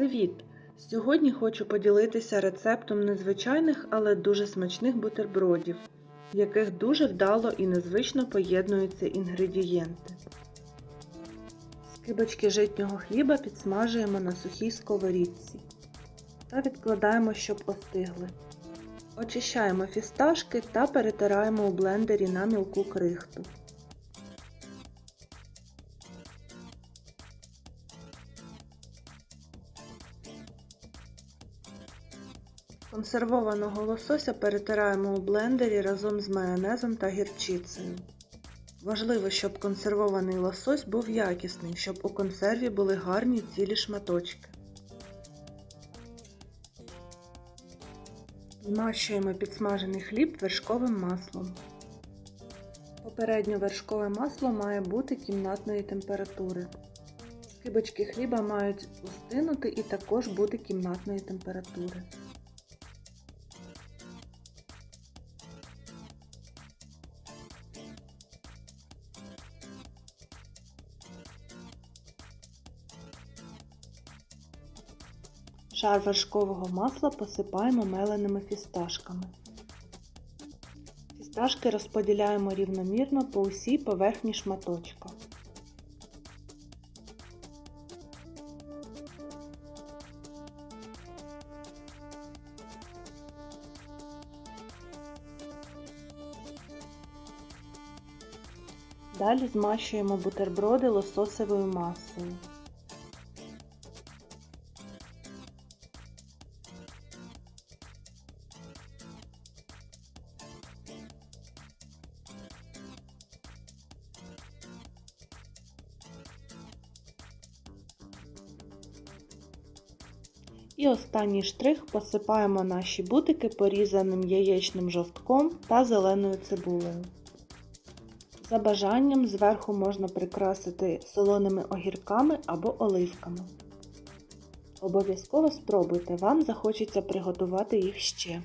Привіт! Сьогодні хочу поділитися рецептом незвичайних, але дуже смачних бутербродів, в яких дуже вдало і незвично поєднуються інгредієнти. Скибочки житнього хліба підсмажуємо на сухій сковорідці та відкладаємо, щоб остигли. Очищаємо фісташки та перетираємо у блендері на мілку крихту. Консервованого лосося перетираємо у блендері разом з майонезом та гірчицею. Важливо, щоб консервований лосось був якісний, щоб у консерві були гарні цілі шматочки. Змащуємо підсмажений хліб вершковим маслом. Попередньо вершкове масло має бути кімнатної температури. Скибочки хліба мають устинути і також бути кімнатної температури. Шар вершкового масла посипаємо меленими фісташками. Фісташки розподіляємо рівномірно по усій поверхні шматочка. Далі змащуємо бутерброди лососевою масою. І останній штрих посипаємо наші бутики порізаним яєчним жовтком та зеленою цибулею. За бажанням зверху можна прикрасити солоними огірками або оливками. Обов'язково спробуйте, вам захочеться приготувати їх ще.